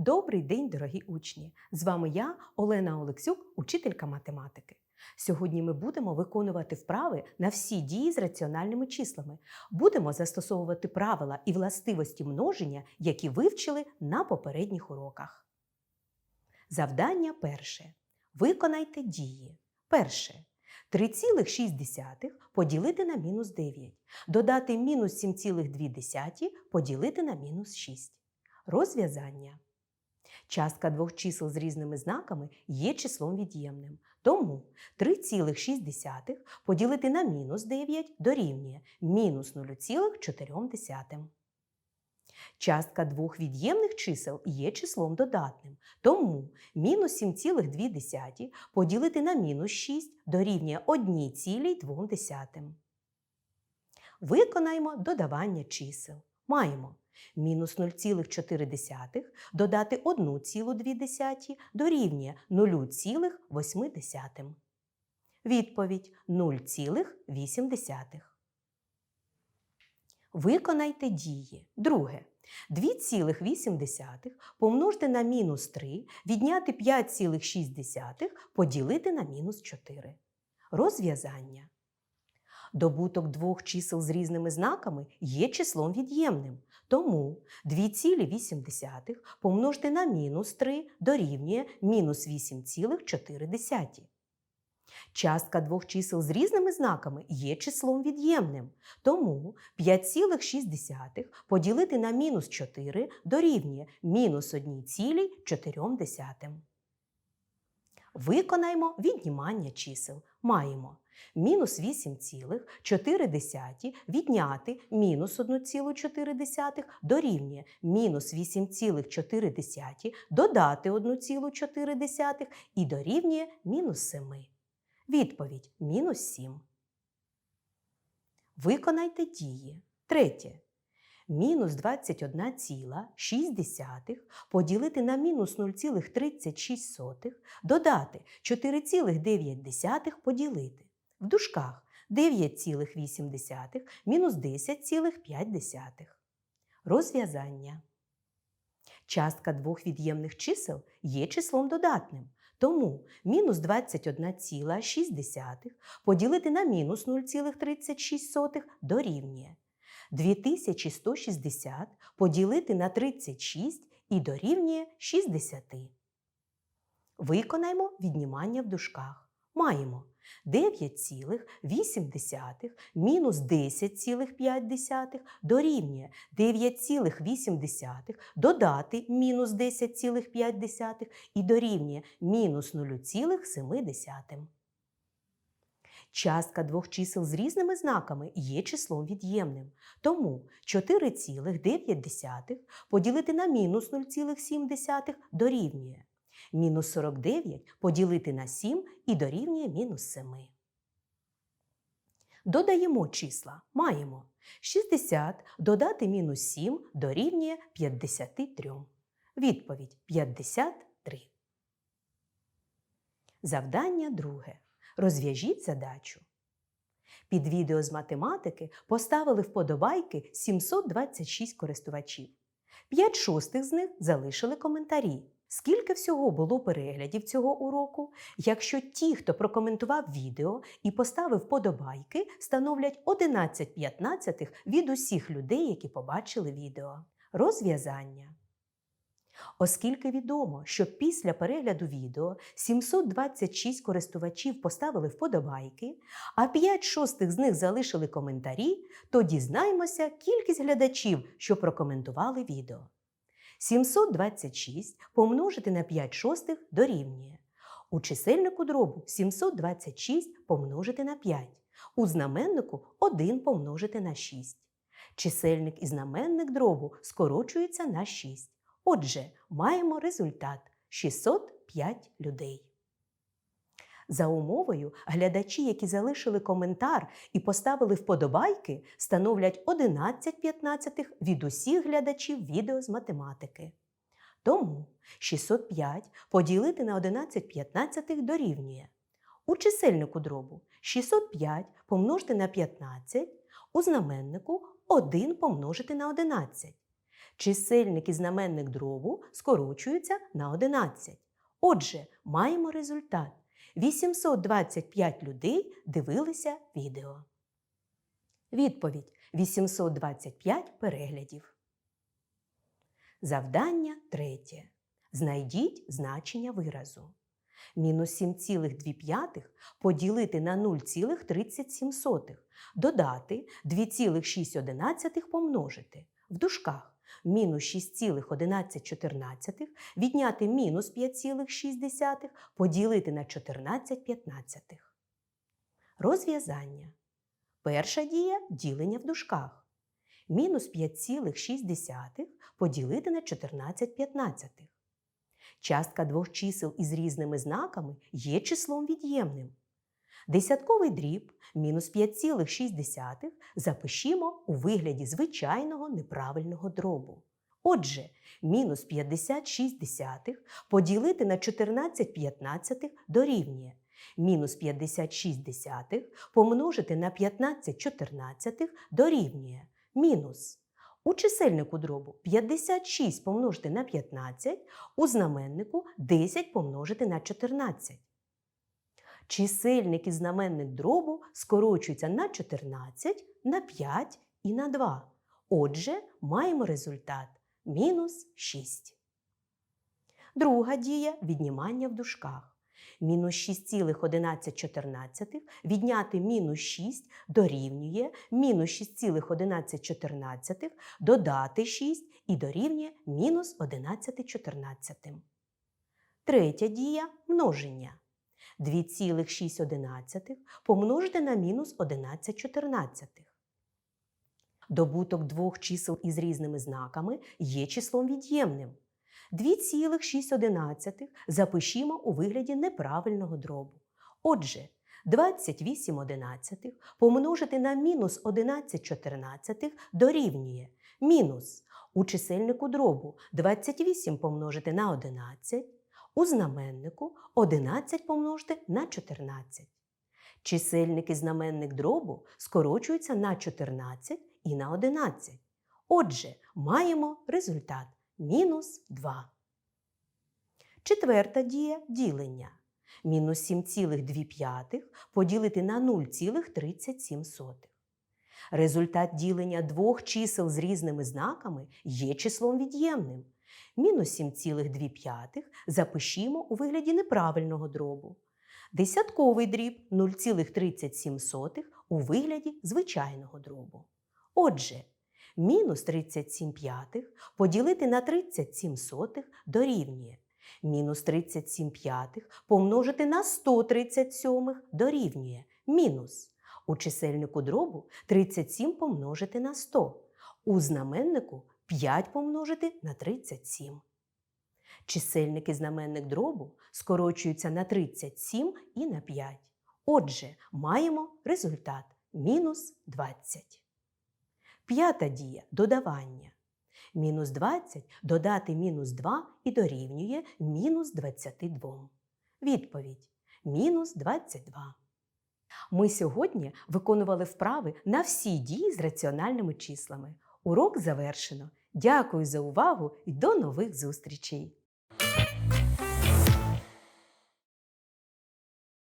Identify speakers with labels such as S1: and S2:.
S1: Добрий день, дорогі учні! З вами я, Олена Олексюк, учителька математики. Сьогодні ми будемо виконувати вправи на всі дії з раціональними числами. Будемо застосовувати правила і властивості множення, які вивчили на попередніх уроках. Завдання перше. Виконайте дії. Перше. 3,6 поділити на мінус 9. Додати мінус 7,2 поділити на мінус 6. Розв'язання. Частка двох чисел з різними знаками є числом від'ємним. Тому 3,6 поділити на мінус 9 дорівнює мінус 0,4. Частка двох від'ємних чисел є числом додатним. Тому мінус 7,2 поділити на мінус 6 дорівнює 1,2. Виконаємо додавання чисел. Маємо мінус 0,4 додати 1,2 дорівнює 0,8. Відповідь 0,8. Виконайте дії. Друге. 2,8 помножити на мінус 3, відняти 5,6, поділити на мінус 4. Розв'язання. Добуток двох чисел з різними знаками є числом від'ємним. Тому 2,8 помножити на мінус 3 дорівнює мінус 8,4. Частка двох чисел з різними знаками є числом від'ємним. Тому 5,6 поділити на мінус 4 дорівнює мінус 1,4. Виконаємо віднімання чисел. Маємо мінус 8,4 відняти мінус 1,4 дорівнює мінус 8,4 додати 1,4 і дорівнює мінус 7. Відповідь мінус 7. Виконайте дії. Третє. Мінус 21,6 поділити на мінус 0,36, додати 4,9 поділити. В дужках 9,8 мінус 10,5. Розв'язання. Частка двох від'ємних чисел є числом додатним. Тому мінус 21,6 поділити на мінус 0,36 дорівнює 2160 поділити на 36 і дорівнює 60. Виконаємо віднімання в дужках. Маємо 9,8 мінус 10,5 дорівнює 9,8 додати мінус 10,5 і дорівнює мінус 0,7. Частка двох чисел з різними знаками є числом від'ємним. Тому 4,9 поділити на мінус 0,7 дорівнює мінус 49 поділити на 7 і дорівнює мінус 7. Додаємо числа. Маємо 60 додати мінус 7 дорівнює 53. Відповідь 53. Завдання друге. Розв'яжіть задачу. Під відео з математики поставили вподобайки 726 користувачів. 5 шостих з них залишили коментарі. Скільки всього було переглядів цього уроку? Якщо ті, хто прокоментував відео і поставив вподобайки, становлять 11 п'ятнадцятих від усіх людей, які побачили відео. Розв'язання. Оскільки відомо, що після перегляду відео 726 користувачів поставили вподобайки, а 5 шостих з них залишили коментарі, то дізнаймося кількість глядачів, що прокоментували відео. 726 помножити на 5 шостих дорівнює. У чисельнику дробу 726 помножити на 5. У знаменнику 1 помножити на 6. Чисельник і знаменник дробу скорочуються на 6. Отже, маємо результат 605 людей. За умовою, глядачі, які залишили коментар і поставили вподобайки, становлять 11 п'ятнадцятих від усіх глядачів відео з математики. Тому 605 поділити на 11 п'ятнадцятих дорівнює. У чисельнику дробу 605 помножити на 15, у знаменнику 1 помножити на 11. Чисельник і знаменник дробу скорочуються на 11. Отже, маємо результат. 825 людей дивилися відео. Відповідь 825 переглядів. Завдання третє. Знайдіть значення виразу. Мінус 7,2 поділити на 0,37. Додати 2,6 помножити. В дужках мінус 6,11 відняти мінус 5,6 поділити на 14,15. Розв'язання. Перша дія ділення в дужках. Мінус 5,6 поділити на 14,15. Частка двох чисел із різними знаками є числом від'ємним. Десятковий дріб мінус 5,6 запишімо у вигляді звичайного неправильного дробу. Отже, мінус 56 поділити на 14,15 дорівнює мінус 56 помножити на 15,14 дорівнює мінус. У чисельнику дробу 56 помножити на 15, у знаменнику 10 помножити на 14. Чисельник і знаменник дробу скорочуються на 14, на 5 і на 2. Отже, маємо результат мінус 6. Друга дія віднімання в дужках. Мінус 6,11 відняти мінус 6 дорівнює мінус 6,11 додати 6 і дорівнює мінус 11,14. Третя дія множення. 2,6 помножити на мінус 11,14. Добуток двох чисел із різними знаками є числом від'ємним. 2,6 запишімо у вигляді неправильного дробу. Отже, 28 одинадцятих помножити на мінус 11 чотирнадцятих дорівнює мінус у чисельнику дробу 28 помножити на 11, у знаменнику 11 помножити на 14. Чисельник і знаменник дробу скорочуються на 14 і на 11. Отже, маємо результат мінус 2. Четверта дія ділення. Мінус 7,2 поділити на 0,37. Результат ділення двох чисел з різними знаками є числом від'ємним. Мінус 7,2 запишімо у вигляді неправильного дробу. Десятковий дріб 0,37 у вигляді звичайного дробу. Отже, мінус 37 п'ятих поділити на 37 сотих дорівнює. Мінус 37 п'ятих помножити на 137 дорівнює. Мінус. У чисельнику дробу 37 помножити на 100. У знаменнику 5 помножити на 37. Чисельник і знаменник дробу скорочуються на 37 і на 5. Отже, маємо результат мінус 20. П'ята дія додавання. Мінус 20 додати мінус 2 і дорівнює мінус 22. Відповідь мінус 22. Ми сьогодні виконували вправи на всі дії з раціональними числами. Урок завершено. Дякую за увагу і до нових зустрічей!